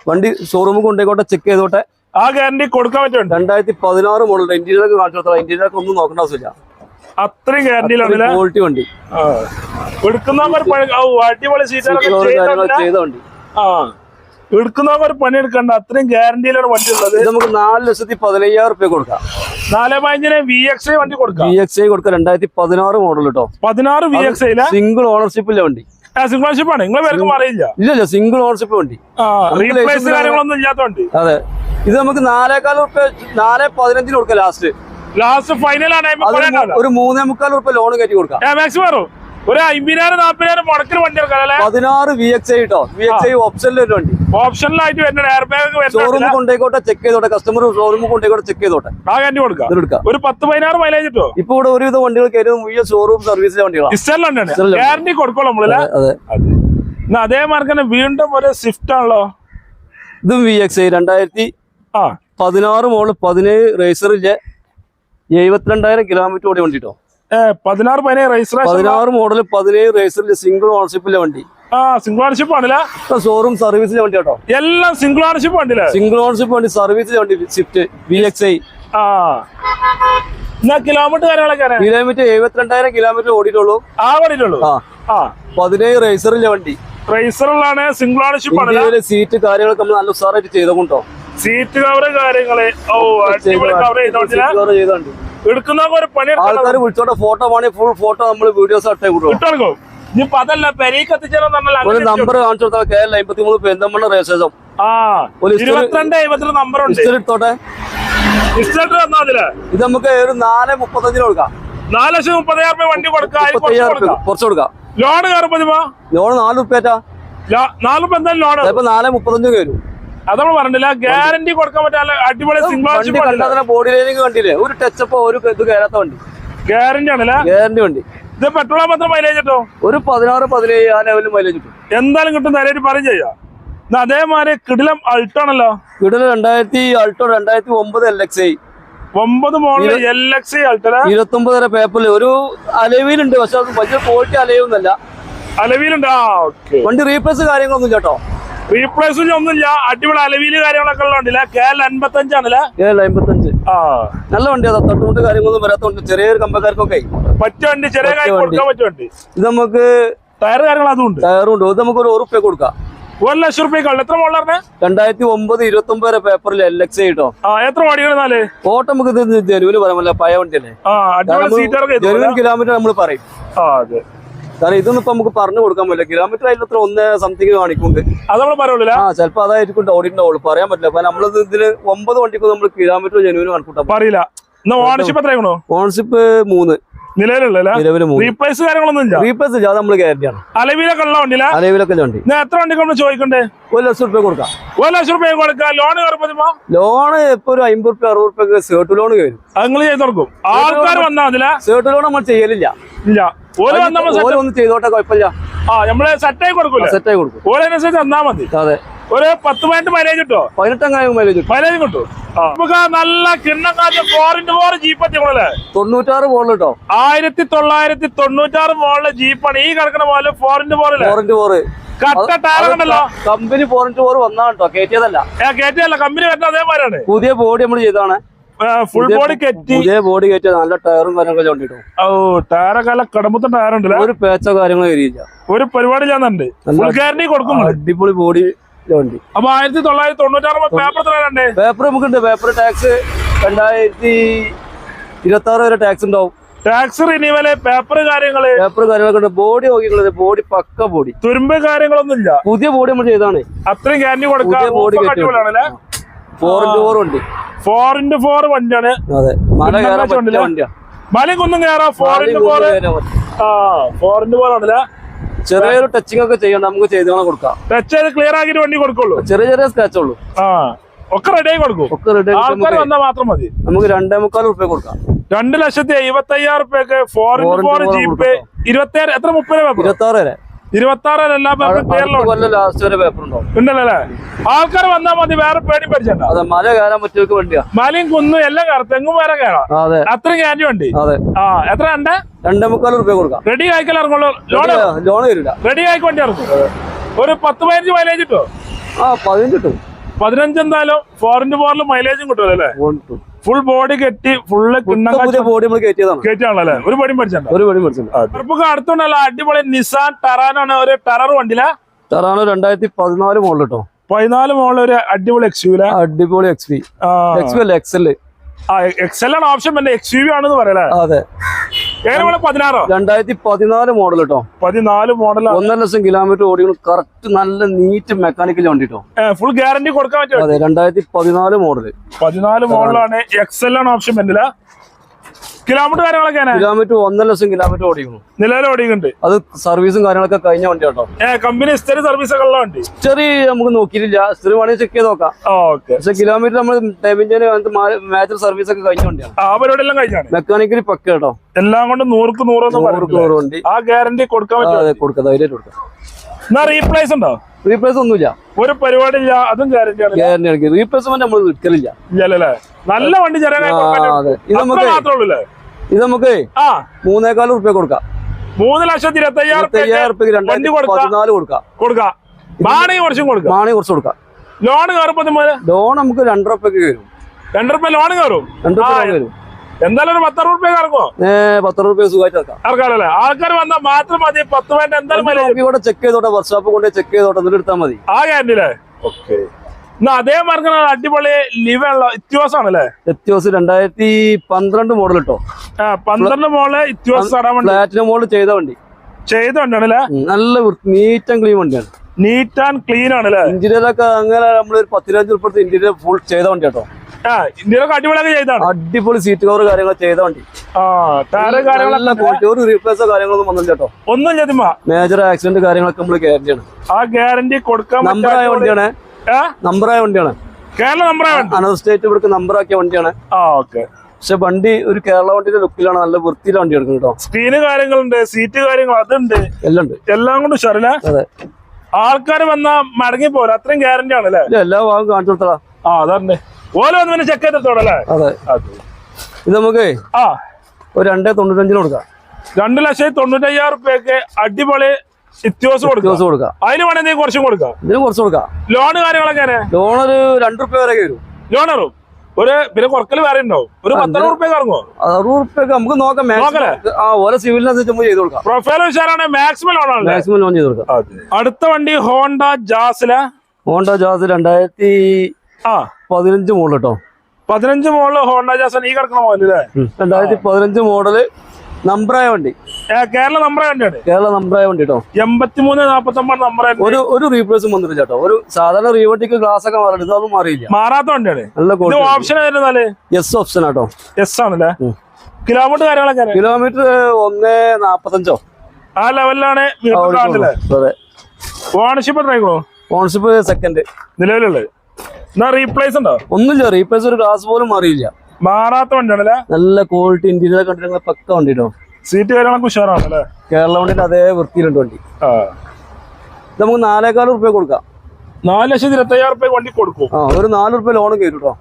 വണ്ടി ഷോറൂമിൽ കൊണ്ടേക്കോട്ടെ ചെക്ക് ചെയ്തോട്ടെ. ആ ഗ്യാരണ്ടി കൊടുക്കാൻ പറ്റും രണ്ടായിരത്തി പതിനാറ് മോഡൽ ഇന്റീരിയർ ഒക്കെ കാണിച്ചു കൊടുത്താൽ ഒന്നും നോക്കേണ്ട ആവശ്യമില്ല. അത്രയും ഗ്യാരണ്ടിയിലാണ് ക്വാളിറ്റി വണ്ടി. എടുക്കുന്നവർ അടിപൊളി ചെയ്ത വണ്ടി. ആ. എടുക്കുന്നവർ പണിയെടുക്കണ്ട. അത്രയും ഗ്യാരണ്ടിയിലാണ് വണ്ടി ഉള്ളത്. നമുക്ക് നാല് ലക്ഷത്തി പതിനയ്യായിരം റുപ്യ കൊടുക്കാം. നാല് പതിനഞ്ചിന് വി എക്സ് ഐ വണ്ടി കൊടുക്കാം. വി എക്സ് ഐ കൊടുക്കാം. രണ്ടായിരത്തി പതിനാറ് മോഡൽ കേട്ടോ പതിനാറ് വി എക്സ് ഐ സിംഗിൾ ഓണർഷിപ്പില്ല വണ്ടി. സിംഗ്ലർഷിപ്പ് ആണ്. നിങ്ങളെ പേർക്കും അറിയില്ല. ഇല്ല സിംഗിൾ ഓണർഷിപ്പ് വണ്ടി. റീപ്ലേസ് കാര്യങ്ങളൊന്നും ഇല്ലാത്ത വണ്ടി അതെ. ഇത് നമുക്ക് നാലേക്കാൽ റുപ്യ നാല് പതിനഞ്ചിന് കൊടുക്കാം ലാസ്റ്റ് ലാസ്റ്റ് ഫൈനൽ ആണ് ഒരു മൂന്നേ മുക്കാൽ റുപ്യ ലോൺ കയറ്റി കൊടുക്കാം മാക്സിമം ഒരു അമ്പതിനായിരം നാപ്പതിനായിരം മുടക്കിന് വണ്ടി എടുക്കാനല്ലേ പതിനാറ് വി എക്സ് ഐ കേട്ടോ വി എക്സ് ഐ ഓപ്ഷനിൽ ഒരു വണ്ടി. ഓപ്ഷനിലായിട്ട് വരുന്ന എയർ ബാഗ് വരുന്ന ഷോറൂമിൽ കൊണ്ടുപോയിക്കോട്ടെ ചെക്ക് ചെയ്തോട്ടെ. കസ്റ്റമർ ഷോറൂമിൽ കൊണ്ടുപോയിക്കോട്ടെ ചെക്ക് ചെയ്തോട്ടെ. ആ കണ്ടി കൊടുക്കാം. എടുക്കാം. ഒരു പത്ത് പതിനാറ് മൈലേജ് കിട്ടുമോ ഇപ്പൊ ഇവിടെ ഒരുവിധ വണ്ടികൾ കയറി മുഴുവൻ ഷോറൂം സർവീസിലെ വണ്ടികളാണ് ഗ്യാരണ്ടി കൊടുക്കോളൂ നമ്മൾ അതെ എന്നാ അതേ. മാർക്ക് തന്നെ വീണ്ടും ഒരു സ്വിഫ്റ്റ് ആണല്ലോ? ഇതും വി എക്സ് ഐ രണ്ടായിരത്തി പതിനാറ് മോൾ പതിനേഴ് റേസറിലെ എഴുപത്തിരണ്ടായിരം കിലോമീറ്റർ ഓടി വണ്ടി കേട്ടോ ഏ പതിനാറ് പതിനേഴ് രജിസ്ട്രേഷൻ പതിനാറ് മോഡൽ പതിനേഴ് റേസറിൽ സിംഗിൾ ഓണർഷിപ്പിലെ വണ്ടി. ആ സിംഗിൾ ഓണർഷിപ്പ് ആണല്ലേ ഷോറൂം സർവീസിലെ വണ്ടി കേട്ടോ. എല്ലാം സിംഗിൾ ഓണർഷിപ്പ് ഉണ്ടല്ലേ സിംഗിൾ ഓണർഷിപ്പ് വണ്ടി സർവീസിലെ വണ്ടി സ്വിഫ്റ്റ് വി എക്സ് ഐ ആ. എന്നാ കിലോമീറ്റർ കാര്യങ്ങളൊക്കെ. കിലോമീറ്റർ എഴുപത്തിരണ്ടായിരം കിലോമീറ്റർ ഓടിയിട്ടുള്ളൂ. ആ ഓടിയിട്ടുള്ളൂ ആ. ആ. പതിനേഴ് റേസറിലെ വണ്ടി. റേസറിലാണ് സിംഗിൾ ഓണർഷിപ്പ് ആണ് സീറ്റ് കാര്യങ്ങളൊക്കെ നമ്മൾ നല്ല ഉസാറായിട്ട് ചെയ്തുകൊണ്ടോ സീറ്റ് കവർ കാര്യങ്ങൾ. ഓ കവർ ചെയ്തോണ്ട് എടുക്കുന്നവർക്ക് ഒരു പണി ആൾക്കാർ വിളിച്ചോട്ടെ ഫോട്ടോ വേണേ ഫുൾ ഫോട്ടോ നമ്മൾ വീഡിയോസ് ഇട്ടേ കൊടുക്കും കിട്ടും ഇനിയിപ്പൊ അതല്ല പെരേക്ക് എത്തിച്ചാലും ഒരു നമ്പർ കാണിച്ചു കൊടുത്താൽ കെ എൽ അമ്പത്തി മൂന്ന് പെരുന്തമണ്ണ രജിസ്ട്രേഷൻ ആ ഇരുപത്തിരണ്ട് എഴുപത്തിരണ്ട് നമ്പർ ഉണ്ട്. എടുത്തോട്ടെ? ഇത് നമുക്ക് ഒരു നാല് മുപ്പത്തഞ്ചിന് കൊടുക്കാം. നാല് ലക്ഷം മുപ്പതിനായിരം രൂപ വണ്ടി കൊടുക്കാം. കുറച്ച് മുപ്പത്തയ്യായിരം കൊടുക്കാം. ലോൺ കയറുമ്പോ ലോൺ നാല് എന്തായാലും ലോൺ നാല് മുപ്പത്തഞ്ച് വരും. അത് നമ്മൾ പറഞ്ഞില്ല ഗ്യാരണ്ടി കൊടുക്കാൻ പറ്റാ അടിപൊളി സിംഗിൾ കണ്ടാൽ തന്നെ ബോഡി ലൈനിങ് കണ്ടില്ലേ? ഒരു ടച്ചപ്പോ ഒരു ഇത് കയറാത്ത വണ്ടി. ഗ്യാരണ്ടി ആണല്ലേ? ഗ്യാരണ്ടി വണ്ടി. ഇത് പെട്രോൾ മാത്രം മൈലേജ് കിട്ടോ? ഒരു പതിനാറ് പതിനേഴ് ആ ലെവലിൽ മൈലേജ് കിട്ടും. എന്തായാലും കിട്ടും നേരിട്ട് പറയും ചെയ്യാം. അതേമാതിരി കിടിലം അൾട്ടോ ആണല്ലോ. ഇവിടെ രണ്ടായിരത്തി അൾട്ടോ രണ്ടായിരത്തി ഒമ്പത് എൽ എക്സ് ഐ ഒമ്പത് മോഡൽ എൽ എക്സ് അൾട്ടല ഇരുപത്തി വരെ പേപ്പറിൽ ഒരു അലവിയിലുണ്ട് പക്ഷെ അത് വലിയ ക്വാളിറ്റി അലയൊന്നല്ല. അലവിയിലുണ്ട് ആ ഓക്കെ വണ്ടി റീപ്ലേസ് കാര്യങ്ങളൊന്നും കേട്ടോ. റീപ്ലേസിംഗ് ഒന്നുമില്ല അടിപൊളി അലവിൽ കാര്യങ്ങളൊക്കെ ഉള്ളതുണ്ടല്ലേ കെ എൽ അൻപത്തഞ്ചാണല്ലേ? ഏഴ് അമ്പത്തഞ്ച് ആ. നല്ല വണ്ടിയാ തട്ടുമുട്ട് കാര്യങ്ങളൊന്നും വരാത്തോണ്ട് ചെറിയൊരു കമ്പക്കാർക്കൊക്കെ പറ്റിയ വണ്ടി ചെറിയ കാര്യം കൊടുക്കാൻ പറ്റിയ വണ്ടി. ഇത് നമുക്ക് ടയർ കാര്യങ്ങൾ അതുകൊണ്ട് ഉണ്ട്. ടയറും ഉണ്ട്. ഇത് നമുക്ക് ഒരു ഉറുപ്പ്യ കൊടുക്കാം. ഒരു ലക്ഷം റുപ്യക്കുള്ള എത്ര പറഞ്ഞേ രണ്ടായിരത്തി ഒമ്പത് ഇരുപത്തി ഒമ്പത് പേപ്പറിൽ എൽ എക്സ് കിട്ടോ. എത്ര ഓടിക്കണെന്നാൽ ഓട്ടം നമുക്ക് ജനുവിന് പറയാമല്ല പഴയ വണ്ടിയല്ലേ. ജനുവിൻ കിലോമീറ്റർ നമ്മൾ പറയും. ആ അതെ. കാരണം ഇതൊന്നും ഇപ്പൊ നമുക്ക് പറഞ്ഞു കൊടുക്കാൻ പറ്റില്ല. കിലോമീറ്റർ അതിൽ അത്ര ഒന്ന് സംതിങ് കാണിക്കുന്നുണ്ട്. അത് നമ്മൾ പറയുള്ളൂ ആ ചിലപ്പോ അതായിരിക്കും ഓടിയിട്ടുണ്ടാവുള്ളൂ പറയാൻ പറ്റില്ല. അപ്പൊ നമ്മളത് ഇതിന് ഒമ്പത് വണ്ടിക്ക് നമ്മൾ കിലോമീറ്റർ ജനുവിന് കണക്കൂട്ടാ പറയില്ല. ഓണർഷിപ്പ് എത്രയാണോ ഓണർഷിപ്പ് മൂന്ന്. റീപ്ലേസ് കാര്യങ്ങളൊന്നും റീപ്ലേസ് ഇല്ല നമ്മൾ ഗ്യാരണ്ടിയാണ് അലവിലൊക്കെ ഉള്ള വണ്ടിയില്ല അലവിലൊക്കെ വണ്ടി. ഞാൻ എത്ര വണ്ടിക്ക് നമ്മൾ ചോദിക്കണ്ടേ? ഒരു ലക്ഷം റുപ്യ കൊടുക്കാം. ഒരു ലക്ഷം റുപ്യ കൊടുക്കുക ലോൺ കയറുമ്പോ ലോണ് ഇപ്പൊ ഒരു അമ്പത് റുപ്യ അറുപത് റുപ്യ സേർട്ട് ലോൺ വരും അത് നിങ്ങൾ ചെയ്ത് കൊടുക്കും. ആൾക്കാർ വന്നാ അതില? സേർട്ട് ലോൺ നമ്മൾ ചെയ്യലില്ല. ഇല്ല. ഓരോ ഒന്ന് ചെയ്തോട്ടെ കുഴപ്പമില്ല. ആ നമ്മൾ സെറ്റായി കൊടുക്കൂല സെറ്റായി കൊടുക്കും. തന്നാ മതി. അതെ. ഒരു പത്ത് പതിനെട്ട് മൈലേജ് കിട്ടോ? പതിനെട്ട് അങ്ങനെ മൈലേജ് കിട്ടും. മൈലേജ് കിട്ടും. നമുക്ക് നല്ല കിണ്ണക്കാറ്റ് ഫോർ ഇന്റു ഫോർ ജീപ്പ് എത്തിക്കോളല്ലേ തൊണ്ണൂറ്റാറ് മോഡൽ കേട്ടോ. ആയിരത്തി തൊള്ളായിരത്തി തൊണ്ണൂറ്റാറ് മോളിലെ ജീപ്പാണ് ഈ കിടക്കുന്ന പോലെ ഫോർ ഇന്റു ഫോറിലെ ഫോർ ഇന്റു ഫോർ കട്ട ടയർ ഉണ്ടല്ലോ. കമ്പനി ഫോർ ഇന്റു ഫോർ വന്നാ കേട്ടോ കയറ്റിയതല്ല കയറ്റിയല്ല കമ്പനി വരുന്ന അതേമാതിരിയാണ് പുതിയ ബോഡി നമ്മൾ ചെയ്താണ് ഫുൾ ബോഡി കെറ്റി പുതിയ ബോഡി കയറ്റിയത് നല്ല ടയറും കാര്യങ്ങളൊക്കെ ചോണ്ടിട്ടോ ഓ ടയറൊക്കെ നല്ല കടമ്പത്തെ ടയർ ഉണ്ടല്ലേ? ഒരു പേച്ചോ കാര്യങ്ങളോ വരില്ല ഒരു പരിപാടി ഞാൻ അടിപൊളി ബോഡി വണ്ടി അപ്പൊ ആയിരത്തി തൊള്ളായിരത്തി തൊണ്ണൂറ്റാറ് പേപ്പർ പേപ്പർ നമുക്കുണ്ട്. പേപ്പർ ടാക്സ് രണ്ടായിരത്തി ഇരുപത്തി ആറ് വരെ ടാക്സ് ഉണ്ടാവും. ടാക്സ് റിന്യൂവൽ പേപ്പർ കാര്യങ്ങൾ പേപ്പർ കാര്യങ്ങളൊക്കെ ബോഡി നോക്കിയിട്ടുള്ളത്. ബോഡി പക്ക ബോഡി തുരുമ്പ് കാര്യങ്ങളൊന്നും ഇല്ല. പുതിയ ബോഡി നമ്മൾ ചെയ്താണ് അത്രയും ഗ്യാരണ്ടി കൊടുക്കാം. ബോഡി ഫോർ ഇന്റു ഫോർ വണ്ടി ഫോർ ഇന്റു ഫോർ വണ്ടിയാണ്. അതെ. മല കയറാൻ വണ്ടിയാണ് മലയും കുന്നും കയറാം. ഫോർ ഇന്റു ഫോർ ആ ഫോർ ഇന്റു ഫോർ ആണല്ലേ? ചെറിയൊരു ടച്ചിങ് ഒക്കെ ചെയ്യണം നമുക്ക് ചെയ്ത് കൊടുക്കാം. ടച്ച് ക്ലിയർ ആക്കിയിട്ട് വണ്ടി കൊടുക്കുള്ളൂ. ചെറിയ ചെറിയ സ്ക്രാച്ച് ഉള്ളൂ. ആ ഒക്കെ റെഡി ആയി കൊടുക്കും. ഒക്കെ റെഡി ആൾക്കാർ വന്നാൽ മാത്രം മതി. നമുക്ക് രണ്ടേ മുക്കാൽ റുപ്യ കൊടുക്കാം. രണ്ട് ലക്ഷത്തി എഴുപത്തി അയ്യായിരം റുപ്യക്ക് ഫോർ ഫോർ ജീപ്പ് ഇരുപത്തി ആറ് എത്ര മുപ്പത് രൂപ ഇരുപത്തി ആറ് വരെ. ഇരുപത്തി ആറ് എല്ലാ പേപ്പറും അടുത്ത ക്ലിയറിലുണ്ട് ലാസ്റ്റ് വരെ പേപ്പർ ഉണ്ടാവും ഉണ്ടല്ലോ? ആൾക്കാർ വന്നാ മതി വേറെ പേടി പഠിച്ചിട്ടുണ്ടോ അതെ മല കയറാൻ പറ്റിയവർക്ക് വണ്ടിയാ. മലയും കുന്നും എല്ലാം കയറും തെങ്ങും വേറെ കയറാം. അത്ര അതെ. ക്യാന്റി വണ്ടി. അതെ. ആ എത്ര ഉണ്ട് രണ്ടേ മുക്കാൽ റുപ്യ കൊടുക്കാം. റെഡി ആയിക്കൽ ഇറങ്ങുള്ളൂ? ലോൺ റെഡി ആയിക്ക് വണ്ടി ഇറങ്ങും? ഒരു പത്ത് പതിനഞ്ച് മൈലേജ് കിട്ടുമോ ആ പതിനഞ്ച് കിട്ടും. പതിനഞ്ച് എന്തായാലും ഫോർ ഇന്റു ഫോറിൽ മൈലേജും കിട്ടുമല്ലോ അല്ലേ? കിട്ടും ഫുൾ ബോഡി കെട്ടി ഫുള്ള് ബോഡി നമ്മൾ ഒരു പടി ഒരു അടുത്തുണ്ടല്ലോ അടിപൊളി നിസാൻ ടറാനാണ് ഒരു ടറർ വണ്ടിയിലെ? ടെറാണ് രണ്ടായിരത്തി പതിനാല് മോഡൽ കേട്ടോ പതിനാല് മോളിൽ ഒരു അടിപൊളി എക്സ് അടിപൊളി എക്സ് പി എക്സ് പി അല്ല എക്സൽ എക്സൽ ആണ് ഓപ്ഷൻ പിന്നെ എക്സ് യു വി ആണെന്ന് പറയല്ലേ? അതെ. പതിനാറോ? രണ്ടായിരത്തി പതിനാല് മോഡൽ കേട്ടോ പതിനാല് മോഡലാണ് ഒന്നര ലക്ഷം കിലോമീറ്റർ ഓടിക്കണം കറക്റ്റ് നല്ല നീറ്റ് മെക്കാനിക്കൽ വണ്ടി കേട്ടോ ഫുൾ ഗ്യാരണ്ടി കൊടുക്കാൻ പറ്റും അതെ രണ്ടായിരത്തി പതിനാല് മോഡൽ പതിനാല് മോഡലാണ് എക്സൽ ആണ് ഓപ്ഷൻ പിന്നെ കിലോമീറ്റർ കാര്യങ്ങളൊക്കെ കിലോമീറ്റർ ഒന്നര ലക്ഷം കിലോമീറ്റർ ഓടിക്കുന്നു. നിലവിൽ ഓടിക്കുന്നുണ്ട്. അത് സർവീസും കാര്യങ്ങളൊക്കെ കഴിഞ്ഞ വണ്ടി കേട്ടോ. കമ്പനി ഹിസ്റ്ററി സർവീസ് ഒക്കെ ഉള്ള വണ്ടി? ചെറിയ നമുക്ക് നോക്കിയിട്ടില്ല. ഹിസ്റ്ററി വേണമെങ്കിൽ ചെക്ക് ചെയ്ത് നോക്കാം. ഓക്കെ. പക്ഷെ കിലോമീറ്റർ നമ്മൾ ടൈമിന്റെ മേജർ സർവീസ് ഒക്കെ കഴിഞ്ഞ വണ്ടിയാണ്. ആ പരിപാടി എല്ലാം കഴിഞ്ഞാണ്? മെക്കാനിക്കലി പക്ക കേട്ടോ. എല്ലാം കൊണ്ട് നൂറുക്ക് നൂറ് നൂറ് വണ്ടി. ആ ഗ്യാരണ്ടി കൊടുക്കാൻ പറ്റും കൊടുക്കാം. ധൈര്യമായിട്ട് കൊടുക്കാം. എന്നാ റീപ്ലേസ് ഉണ്ടോ? റീപ്ലേസ് ഒന്നുമില്ല. ഒരു പരിപാടി ഇല്ല അതും ഗ്യാരണ്ടി റീപ്ലേസ്മെന്റ് നമ്മൾ എടുക്കലില്ല ഇല്ലല്ലേ നല്ല വണ്ടി ഇത് നമുക്ക് ഇത് നമുക്ക് മൂന്നേക്കാൽ റുപ്യ കൊടുക്കാം. മൂന്ന് ലക്ഷത്തി ഇരുപത്തി അയ്യായിരം വണ്ടി കൊടുക്കാം. പതിനാല് കൊടുക്കാം. കൊടുക്കാം. മാണെങ്കിൽ കുറച്ചും കൊടുക്കാം. മാണി കുറച്ച് കൊടുക്കാം. ലോൺ കയറുമ്പോ ലോൺ നമുക്ക് രണ്ടര റുപ്യക്ക് വരും. രണ്ടു റുപ്യ ലോൺ കയറും? രണ്ടര വരും. എന്തായാലും ഒരു പത്തറുപത് റുപ്യ ഇറങ്ങുമോ ഏ പത്ത് റുപ്യ സുഖമായിട്ട് ഇറക്കാം ഇറക്കാറല്ലേ ആൾക്കാർ വന്നാൽ മാത്രം മതി. പത്ത് വേണ്ട എന്തായാലും ചെക്ക് ചെയ്തോട്ടെ വർക്ക്ഷോപ്പ് കൊണ്ട് ചെക്ക് ചെയ്തോട്ടെ എന്നിട്ട് എടുത്താൽ മതി. ആ ഗ്യാരണ്ടിയില്ലേ ഓക്കെ. എന്നാ അതേ മാർഗം അടിപൊളി ലിവ് ഉള്ള ഇത്യോസ് ആണല്ലേ? ഇത്യോസ് രണ്ടായിരത്തി പന്ത്രണ്ട് മോഡൽ കേട്ടോ പന്ത്രണ്ട് മോഡൽ ഇത്യോസ് പ്ലാറ്റിനം മോഡൽ ചെയ്ത വണ്ടി. ചെയ്ത വണ്ടിയാണല്ലേ? നല്ല നീറ്റ് ആൻഡ് ക്ലീൻ വണ്ടിയാണ്. നീറ്റ് ആൻഡ് ക്ലീൻ ആണല്ലേ? ഇന്റീരിയർ ഒക്കെ അങ്ങനെ നമ്മൾ ഒരു പത്തിരഞ്ച് ഉൾപ്പെടുത്തി ഇന്റീരിയർ ഫുൾ ചെയ്ത വണ്ടി കേട്ടോ ഇന്ത്യയിലൊക്കെ അടിപൊളിയൊക്കെ ചെയ്താണ്. അടിപൊളി സീറ്റ് കവർ കാര്യങ്ങൾ ചെയ്ത വണ്ടി. ആ ടയറ് നല്ല കാര്യങ്ങളൊക്കെ ക്വാളിറ്റി ഒരു റീപ്ലേസോ കാര്യങ്ങളൊന്നും വന്നില്ല കേട്ടോ. ഒന്നും മേജർ ആക്സിഡന്റ് കാര്യങ്ങളൊക്കെ നമ്മൾ ഗ്യാരണ്ടിയാണ് ആ ഗ്യാരണ്ടി കൊടുക്കാൻ നമ്പറായ വണ്ടിയാണ്? നമ്പറായ വണ്ടിയാണ്. കേരള നമ്പറായ അനദർ സ്റ്റേറ്റ് ഇവിടുത്തെ നമ്പറാക്കിയ വണ്ടിയാണ്. ആ ഓക്കെ പക്ഷെ വണ്ടി ഒരു കേരള വണ്ടിയുടെ ലുക്കിലാണ് നല്ല വൃത്തിയിലെ വണ്ടി എടുക്കുന്നത് കേട്ടോ. സ്ക്രീന് കാര്യങ്ങളുണ്ട് സീറ്റ് കാര്യങ്ങൾ അതുണ്ട്. എല്ലാം ഉണ്ട്. എല്ലാം കൊണ്ട് ഉഷാറില്ല അതെ. ആൾക്കാർ വന്നാ മടങ്ങി പോലെ അത്രയും ഗ്യാരണ്ടി ആണല്ലേ എല്ലാ ഭാഗം കാണിച്ചു കൊടുത്തടാ ആ അതന്നെ. ഓല പിന്നെ ചെക്ക് ചെയ്തിട്ടോടല്ലേ അതെ. ഇത് നമുക്ക് ആ. ഒരു രണ്ടേ തൊണ്ണൂറ്റഞ്ചിന് കൊടുക്കാം. രണ്ട് ലക്ഷത്തി തൊണ്ണൂറ്റയ്യായിരം റുപ്യക്ക് അടിപൊളി കൊടുക്കാം. കൊടുക്കാം. അതിന് വേണമെങ്കിൽ കുറച്ചും കൊടുക്കാം. ഇതിന് കുറച്ച് കൊടുക്കാം. ലോൺ കാര്യങ്ങളൊക്കെ ലോൺ ഒരു രണ്ട് റുപ്യ വരെ. വരും ലോണറും ഒരു പിന്നെ കുറക്കൽ വേറെ ഉണ്ടാവും. ഒരു പത്തറുപത് റുപ്യ ഇറങ്ങുമോ അറുപത് റുപ്യൊക്കെ നമുക്ക് നോക്കാം? ആ ഓരോ സിവിലിനനുസരിച്ച് നമുക്ക് ചെയ്ത് കൊടുക്കാം. പ്രൊഫൈൽ മാക്സിമം മാക്സിമം ലോൺ ചെയ്ത് കൊടുക്കാം. അടുത്ത വണ്ടി ഹോണ്ട ജാസില ഹോണ്ട ജാസ് രണ്ടായിരത്തി ആ പതിനഞ്ച് മോഡൽ കേട്ടോ പതിനഞ്ച് മോഡൽ ഹോണ്ട ജാസൻ ഈ കിടക്കുന്ന മോഡൽ രണ്ടായിരത്തി പതിനഞ്ച് മോഡൽ നമ്പറായ വണ്ടി. കേരള നമ്പറായ വണ്ടിയാണ്. കേരള നമ്പറായ വണ്ടി കേട്ടോ എൺപത്തിമൂന്ന് നാപ്പത്തി ഒമ്പത് നമ്പറായ ഒരു ഒരു റീപ്ലേസും വന്നിട്ടില്ല കേട്ടോ. ഒരു സാധാരണ റീവണ്ടിക്ക് ഗ്ലാസ് ഒക്കെ മാറില്ല ഇതൊന്നും മാറിയില്ല. മാറാത്ത വണ്ടിയാണ്. നല്ല ഓപ്ഷൻ ആയിരുന്നാൽ എസ് ഓപ്ഷൻ ആട്ടോ എസ് ആണല്ലേ. കിലോമീറ്റർ കാര്യങ്ങളൊക്കെ കിലോമീറ്റർ ഒന്ന് നാപ്പത്തഞ്ചോ? ആ ലെവലിലാണ് ഓണർഷിപ്പ് എത്രയോ ഓണർഷിപ്പ് സെക്കൻഡ് നിലവിലുള്ളത്. റീപ്ലേസ് ഉണ്ടോ? ഒന്നുമില്ല റീപ്ലേസ് ഒരു ഗ്ലാസ് പോലും മാറിയില്ല. മാറാത്ത വണ്ടിയാണല്ലേ? നല്ല ക്വാളിറ്റി ഇന്റീരിയർ കണ്ടിട്ട് പക്ക വണ്ടിട്ടോ സീറ്റ് കാര്യങ്ങളൊക്കെ ഉഷാറാണല്ലേ? കേരള വണ്ടിന്റെ അതേ വൃത്തിയിലുണ്ട് വണ്ടി. നമുക്ക് നാലേക്കാൾ റുപ്യ കൊടുക്കാം. നാല് ലക്ഷത്തി ഇരുപത്തയ്യായിരം റുപ്യ വണ്ടി കൊടുക്കും. ആ ഒരു നാല് റുപ്യ ലോൺ കേട്ടോ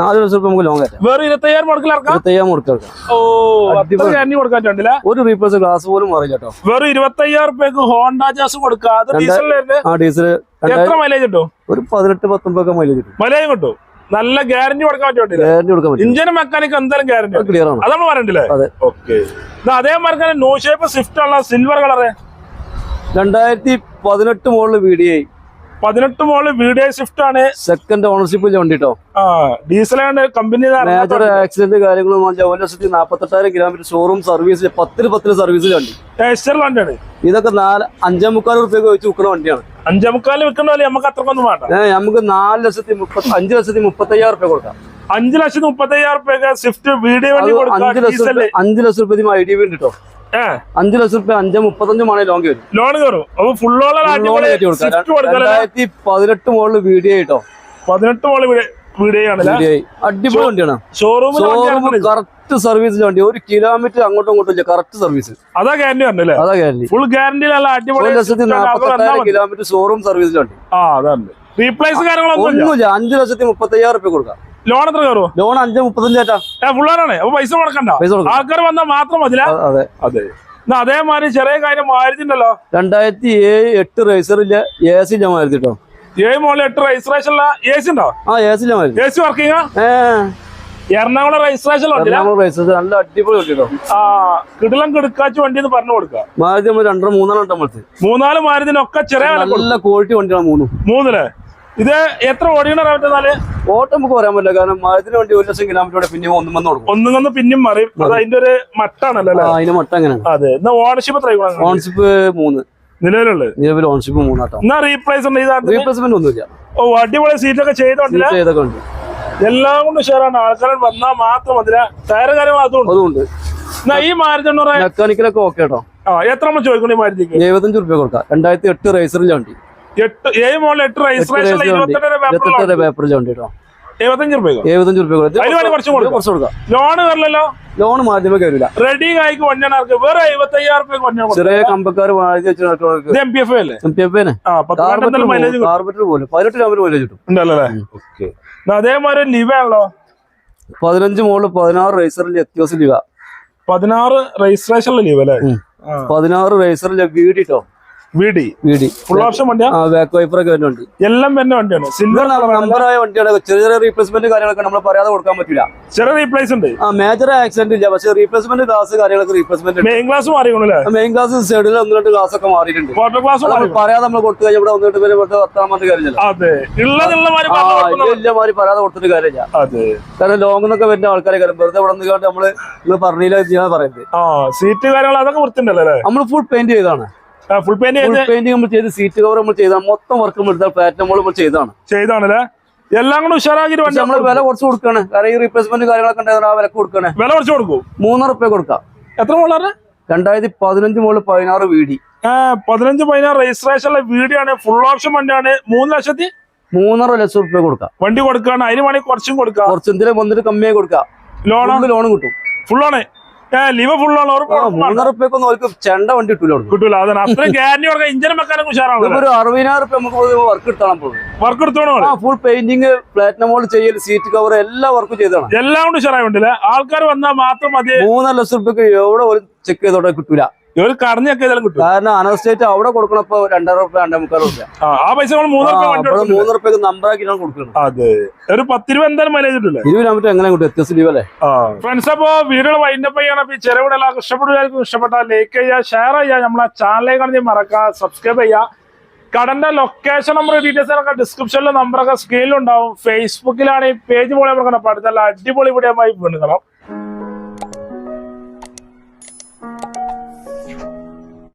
നാല് ലക്ഷം റുപ്യ നമുക്ക് ലോൺ കയറ്റാം വേറെ ഇരുപത്തയ്യായിരം മുടക്കിൽ ഇറക്കാം ഇരുപത്തയ്യായിരം കൊടുക്കാം ഓ കൊടുക്കാൻ പറ്റില്ല? ഒരു റീപ്ലേസ് ഗ്ലാസ് പോലും മാറി കേട്ടോ. വേറെ ഇരുപത്തയ്യായിരം റുപ്യക്ക് ഹോണ്ട ജാസ് കൊടുക്കാം? അത് ആ ഡീസൽ എത്ര മൈലേജ് കിട്ടും? ഒരു പതിനെട്ട് പത്തൊമ്പതൊക്കെ മൈലേജ് കിട്ടും. മൈലേജ് കിട്ടും. നല്ല ഗ്യാരണ്ടി കൊടുക്കാൻ പറ്റും ഇഞ്ചിന് മെക്കാനിക് എന്തായാലും ഗ്യാരണ്ടി ക്ലിയർ ആണ്. അത് നമ്മൾ പറയണ്ടില്ലേ അതെ. ഓക്കെ അതേമാതിരി നോ ഷേപ്പ് സ്വിഫ്റ്റ് ഉള്ള സിൽവർ കളറ് രണ്ടായിരത്തി പതിനെട്ട് മുകളിൽ വീഡിയോ പതിനെട്ട് മോൾ വീഡിയോ ഷിഫ്റ്റ് ആണ്. സെക്കൻഡ് ഓണർഷിപ്പിൽ വണ്ടി കേട്ടോ ഡീസലാണ് കമ്പനി മേജർ ആക്സിഡന്റ് കാര്യങ്ങളും ഒരു ലക്ഷത്തി നാപ്പത്തെട്ടായിരം കിലോമീറ്റർ ഷോറൂം സർവീസ് പത്തിന് പത്തിന് സർവീസിൽ വണ്ടി? എസ്റ്റർ വണ്ടിയാണ് ഇതൊക്കെ നാല് അഞ്ചേ മുക്കാൽ റുപ്യൊക്കെ വെച്ച് വിൽക്കുന്ന വണ്ടിയാണ്. അഞ്ചേ മുക്കാൽ വിൽക്കുന്ന പോലെ നമുക്ക് അത്രക്കൊന്നും വേണ്ട. നമുക്ക് നാല് ലക്ഷത്തി മുപ്പത്തി അഞ്ച് ലക്ഷത്തി മുപ്പത്തയ്യായിരം റുപ്യ കൊടുക്കാം. അഞ്ചു ലക്ഷം മുപ്പത്തി അയ്യായിരം റുപ്യ സ്വിഫ്റ്റ് വീഡിയോ വണ്ടി കൊടുക്കാം അഞ്ചു ലക്ഷം റുപ്യ- രൂപ ഐ ഡി ഉണ്ട് കേട്ടോ അഞ്ചു ലക്ഷം റുപ്യ അഞ്ച് മുപ്പത്തഞ്ചുമാണ് ലോൺ വരും ലോൺ കയറും അപ്പൊ കൊടുക്കല്ലേ രണ്ടായിരത്തി പതിനെട്ട് മോളിൽ വീഡിയോ കേട്ടോ പതിനെട്ട് മോൾ വീഡിയോ അടിപൊളി വണ്ടിയാണ്. ഷോറൂം കറക്റ്റ് സർവീസ് വണ്ടി. ഒരു കിലോമീറ്റർ അങ്ങോട്ടും ഇങ്ങോട്ടും ഇല്ല. കറക്റ്റ് സർവീസ് അതാ ഗ്യാരണ്ടി വരണല്ലേ അതാ ഗ്യാരണ്ടി ഫുൾ ഗ്യാരണ്ടി അടിപൊളി ലക്ഷത്തി മതി. കിലോമീറ്റർ ഷോറൂം സർവീസിലുണ്ട് ആ അതാണ് റീപ്ലേസ് കാര്യങ്ങളൊന്നും ഇല്ല. ഒന്നുമില്ല. അഞ്ച് ലക്ഷത്തി മുപ്പത്തയ്യായിരം റുപ്യ കൊടുക്കാം. ലോൺ എത്ര കയറുമോ ലോൺ അഞ്ച് മുപ്പത്തഞ്ചേറ്റാ ഏ ഫുള്ളാണ് അപ്പൊ പൈസ മുടക്കണ്ട. ആൾക്കാർ വന്നാൽ മാത്രം മതി അതെ അതെ. എന്നാ അതേമാതിരി ചെറിയ കാര്യം മാരുതിണ്ടല്ലോ രണ്ടായിരത്തി ഏഴ് എട്ട് റേസറില്ല എ സി ഞാൻ കേട്ടോ ഏഴ് മോളിൽ എട്ട് രജിസ്ട്രേഷൻ എ സി ഉണ്ടോ? ആ A C ജമായിരുന്നു A C working Ernakulam registration registration നല്ല അടിപൊളി കിട്ടിയോ കേട്ടോ ആ കിടലം കിടക്കാച്ച് വണ്ടി എന്ന് പറഞ്ഞു കൊടുക്കുക. മാരുതി നമ്മൾ രണ്ടര മൂന്നാലും മൂന്നാൽ മാരുതിനൊക്കെ ചെറിയ നല്ല ക്വാളിറ്റി വണ്ടിയാണ് മൂന്ന്. മൂന്നിൽ? ഇത് എത്ര ഓടിയണ പറ്റുന്നാൽ ഓട്ടം നമുക്ക് പറയാൻ പറ്റില്ല കാരണം മരത്തിന് വേണ്ടി ഒരു ലക്ഷം കിലോമീറ്റർ പിന്നെ ഒന്നും വന്ന് കൊടുക്കും. ഒന്നുകൊന്ന് പിന്നെയും മറിയും. അത് അതിന്റെ ഒരു മട്ടാണല്ലോ അല്ലേ? മട്ട അങ്ങനെ അതെ. എന്നാ ഓണർഷിപ്പ് എത്ര ഓണർഷിപ്പ് മൂന്ന്. നിലവിലുള്ളത്? നിലവിൽ ഓൺഷിപ്പ് മൂന്നാട്ടോ എന്നാ റീപ്ലേസ്മെന്റ് ഒന്നുമില്ല. ഓ അടിപൊളി സീറ്റൊക്കെ ചെയ്തോണ്ടില്ല ചെയ്തൊക്കെ ഉണ്ട്. എല്ലാം കൊണ്ടും ഷെയറാണ് ആൾക്കാർ വന്നാൽ മാത്രം അതില ടയർ കാര്യം അതുകൊണ്ട് അതുകൊണ്ട് എന്നാ ഈ മാരുതി മെക്കാനിക്കലൊക്കെ ഓക്കെ കേട്ടോ ആ എത്ര ചോദിക്കണം മാരുതിക്ക്? എഴുപത്തഞ്ച് റുപ്യ കൊടുക്കാം. രണ്ടായിരത്തി എട്ട് റേസറിൽ വണ്ടി. എട്ട് ഏഴ് മോളിൽ രജിസ്ട്രേഷൻ ഇരുപത്തെട്ടര കേട്ടോ. എഴുപത്തഞ്ച് രൂപ എഴുപത്തഞ്ച് കുറച്ച് കൊടുക്കാം. കയറില്ലല്ലോ ലോൺ മാധ്യമ കയറില്ല റെഡി ആയിക്ക് വണ്ടിയാണ് വേറെ എഴുപത്തി അയ്യായിരം. ചെറിയ കമ്പക്കാർ എം പി എഫ് അല്ലേ? എം പി എഫ് കാർബറ്റർ പോലും. പതിനെട്ട് രൂപ മൈലേജ് കിട്ടും. ഉണ്ടല്ലോ? അതേമാതിരി ലിവ ആണല്ലോ. പതിനഞ്ച് മുകളിൽ പതിനാറ് റേസറിൽ എത്തിയോസ് ലിവ പതിനാറ് രജിസ്ട്രേഷനിലെ ലീവ് അല്ലേ. പതിനാറ് റേസറിലെ വീട് കേട്ടോ വീടി. ഫുൾ ഓപ്ഷൻ ബാക്ക് വൈപ്പറൊക്കെ എല്ലാം തന്നെ വണ്ടിയാണ്. സിൽവർ നമ്പറായ വണ്ടിയാണ്. ചെറിയ ചെറിയ റീപ്ലേസ്മെന്റ് കാര്യങ്ങളൊക്കെ നമ്മൾ പറയാതെ കൊടുക്കാൻ പറ്റില്ല ചെറിയ റീപ്ലേസ് ഉണ്ട്. ആ മേജർ ആക്സിഡന്റ് ഇല്ല. പക്ഷേ റീപ്ലേസ്മെന്റ് ഗ്ലാസ് കാര്യങ്ങളൊക്കെ റീപ്ലേസ്മെന്റ് മെയിൻ മാറിക്കണല്ലേ? മെയിൻ ക്ലാസ് സൈഡിൽ ഒന്ന് രണ്ട് ഗ്ലാസ് ഒക്കെ മാറിയിട്ടുണ്ട്. ഫോട്ടോ മാറി. പറയാതെ നമ്മൾ കൊടുത്തു കഴിഞ്ഞാൽ ഇവിടെ ഒന്ന് രണ്ട് പേര് വെറുതെ വർത്താൻ മതി കാര്യമില്ല അതെ ഇല്ല. പറയാതെ കൊടുത്തിട്ട് കാര്യമില്ല. കാരണം എന്നൊക്കെ വരുന്ന ആൾക്കാരെ കാര്യം. വെറുതെ ഇവിടെ നമ്മൾ നിങ്ങൾ പറഞ്ഞില്ല ചെയ്യാൻ പറയുന്നത്. സീറ്റ് കാര്യങ്ങൾ അതൊക്കെ വൃത്തിണ്ടല്ലോ നമ്മൾ ഫുൾ പെയിന്റ് ചെയ്താണ് ഫുൾ പെയിന്റ് നമ്മൾ ചെയ്ത് സീറ്റ് കവർ നമ്മൾ ചെയ്ത മൊത്തം വർക്ക് നമ്മൾ എടുത്താൽ പ്ലാറ്റിനം നമ്മൾ ചെയ്താണ് ചെയ്താണല്ലേ? എല്ലാം കൂടെ ഉഷാറാക്കിട്ട് വണ്ടി നമ്മൾ വില കുറച്ച് കൊടുക്കാണ്. കാരണം ഈ റീപ്ലേസ്മെന്റ് കാര്യങ്ങളൊക്കെ ഉണ്ടായത് ആ വില കൊടുക്കണേ. വില കുറച്ച് കൊടുക്കും. മൂന്നര റുപ്യ കൊടുക്കാം. എത്ര മോളാറ് രണ്ടായിരത്തി പതിനഞ്ച് മുകളിൽ പതിനാറ് വീടി. പതിനഞ്ച് പതിനാറ് രജിസ്ട്രേഷനുള്ള വീടിയാണ് ഫുൾ ഓപ്ഷൻ വണ്ടിയാണ്. മൂന്ന് ലക്ഷത്തി? മൂന്നര ലക്ഷം റുപ്യ കൊടുക്കാം. വണ്ടി കൊടുക്കാണ് അതിന് വേണമെങ്കിൽ കുറച്ചും കൊടുക്കാം. കുറച്ച് എന്തെങ്കിലും വന്നിട്ട് കമ്മിയായി കൊടുക്കാം. ലോൺ ലോൺ കിട്ടും. ഫുൾ ലിവ മൂന്നര അവർക്ക് ചെണ്ട വണ്ടി കിട്ടൂല കൊടുക്കും കിട്ടൂല അതാണ്. അത്രയും ഗ്യാരണ്ടി കൊടുക്കാൻ ഇഞ്ചിനും വെക്കാനൊക്കെ ഉഷാറാണ് ഇതിപ്പോ ഒരു അറുപതിനായിരം റുപ്യ നമുക്ക് work work full painting platinum ചെയ്യൽ സീറ്റ് കവർ എല്ലാ വർക്കും ചെയ്തതാണ്. എല്ലാം കൊണ്ട് ഉഷാറായി ആൾക്കാർ വന്നാൽ മാത്രം മതി. മൂന്നര ലക്ഷം റുപ്യക്ക് എവിടെ ചെക്ക് ചെയ്തോടെ കിട്ടൂല. ഒരു കടഞ്ഞൊക്കെ കിട്ടും. കാരണം അനസ്റ്റേറ്റ് അവിടെ കൊടുക്കണപ്പോ രണ്ടര റുപ്യ രണ്ടേ മുക്കാൽ റുപ്യ ആ, പൈസ നമ്മൾ മൂന്ന് മൂന്ന് റുപ്യക്ക് കൊടുക്കുന്നത് അതെ. ഒരു പത്ത് രൂപ എന്തായാലും മൈലേജ് കിട്ടില്ലേ? ഇരുപത് കിലോമീറ്റർ എങ്ങനെ കിട്ടും? വ്യത്യസ്ത ലീവ് അല്ലേ? ഫ്രണ്ട്സ് അപ്പോ വീഡിയോ വൈൻഡപ്പ് ചെയ്യണം. അപ്പൊ ഈ ചെറുവിടെ എല്ലാവർക്കും ഇഷ്ടപ്പെടുകയായിരിക്കും. ഇഷ്ടപ്പെട്ടാൽ ലൈക്ക് ചെയ്യുക ഷെയർ ചെയ്യുക. നമ്മളെ ചാനലിലേക്ക് ആണെങ്കിൽ മറക്കുക സബ്സ്ക്രൈബ് ചെയ്യുക. കടന്റെ ലൊക്കേഷൻ നമ്പർ ഡീറ്റെയിൽസ് ഒക്കെ ഡിസ്ക്രിപ്ഷനിലെ നമ്പറൊക്കെ സ്ക്രീനിലുണ്ടാവും ഫേസ്ബുക്കിലാണ് ഈ പേജ് പോലെ കണ്ടപ്പോൾ അടുത്തല്ല അടിപൊളി വീഡിയോ വീണ്ടും കാണാം.